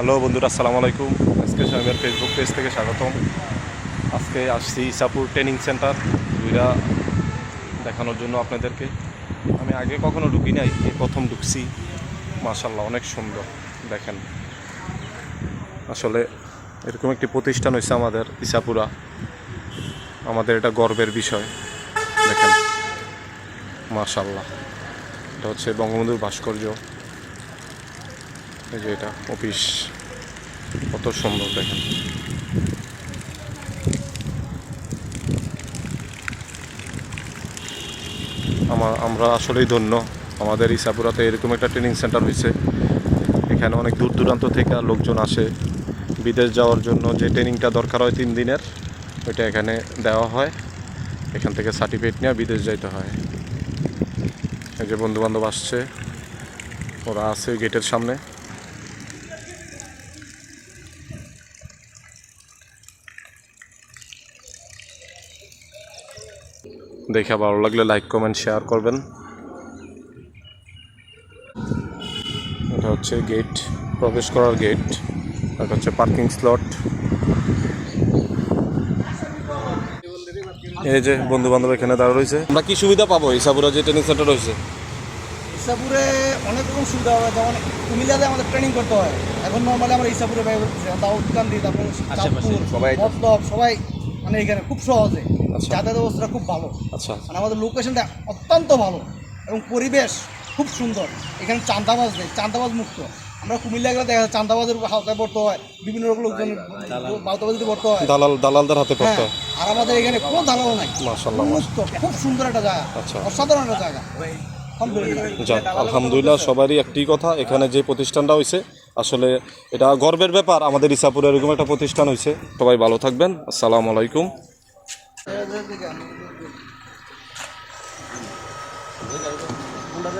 Hello বন্ধুরা, আসসালামু আলাইকুম। আজকে স্বামীর ফেসবুক পেজ থেকে স্বাগতম। আজকে আসছি ইসাপুর ট্রেনিং সেন্টার দুইটা দেখানোর জন্য আপনাদেরকে। আমি আগে কখনো ঢুকি নাই, এই প্রথম ঢুকছি। মাশাল্লাহ অনেক সুন্দর, দেখেন। আসলে এরকম একটি প্রতিষ্ঠান হয়েছে আমাদের ইসাপুরা। আমাদের এটা গর্বের বিষয়, দেখেন। মাশাল্লাহ এটা হচ্ছে বঙ্গবন্ধুর ভাস্কর্য। এই যে এটা, অফিস। কত সুন্দর দেখেন। আমার, আমরা আসলেই ধন্য। আমাদের ইসাপুরাতে এরকম একটা ট্রেনিং সেন্টার হয়েছে। এখানে অনেক দূর দূরান্ত থেকে লোকজন আসে। বিদেশ যাওয়ার জন্য যে ট্রেনিংটা দরকার হয় তিন দিনের, ওইটা এখানে দেওয়া হয়। এখান থেকে সার্টিফিকেট নিয়ে বিদেশ যাইতে হয়। এই যে বন্ধু বান্ধব আসছে। ওরা আছে গেটের সামনে। দেখে ভালো লাগলে লাইক কমেন্ট শেয়ার করবেন। এটা হচ্ছে গেট প্রবেশ করার গেট এটা হচ্ছে পার্কিং স্লট এই যে বন্ধু বান্ধব এখানে দাঁড়া রয়েছে। আমরা কি সুবিধা পাবো? ইসাপুরা যে ট্রেনিং সেন্টার রয়েছে। ইসাপুরে অনেক রকম সুবিধা হবে যেমন কুমিল্লাতে আমাদের ট্রেনিং করতে হয়। এখন নর্মালি আমরা ইসাপুরে করতেছি দাউদকান্দি তারপর সবাই সবাই মানে এখানে খুব সহজে। যাতায়াত ব্যবস্থাটা খুব ভালো। আচ্ছা। মানে আমাদের লোকেশনটা অত্যন্ত ভালো এবং পরিবেশ খুব সুন্দর। এখানে চান্দাবাজ নেই চান্দাবাজ মুক্ত। আমরা কুমিল্লা গেলে দেখা যায় চান্দাবাজের হালকায় পড়তে হয় বিভিন্ন রকম লোকজন বাউতাবাজিতে পড়তে হয়। দালাল দালালদের হাতে পড়তে হয় আর আমাদের এখানে কোনো দালাল নাই। মুক্ত খুব সুন্দর একটা জায়গা আচ্ছা। অসাধারণ একটা জায়গা। যাক আলহামদুলিল্লাহ সবারই একটি কথা এখানে যে প্রতিষ্ঠানটা হয়েছে আসলে এটা গর্বের ব্যাপার আমাদের ইসাপুরে এরকম একটা প্রতিষ্ঠান হয়েছে সবাই ভালো থাকবেন আসসালামু আলাইকুম। मुंडा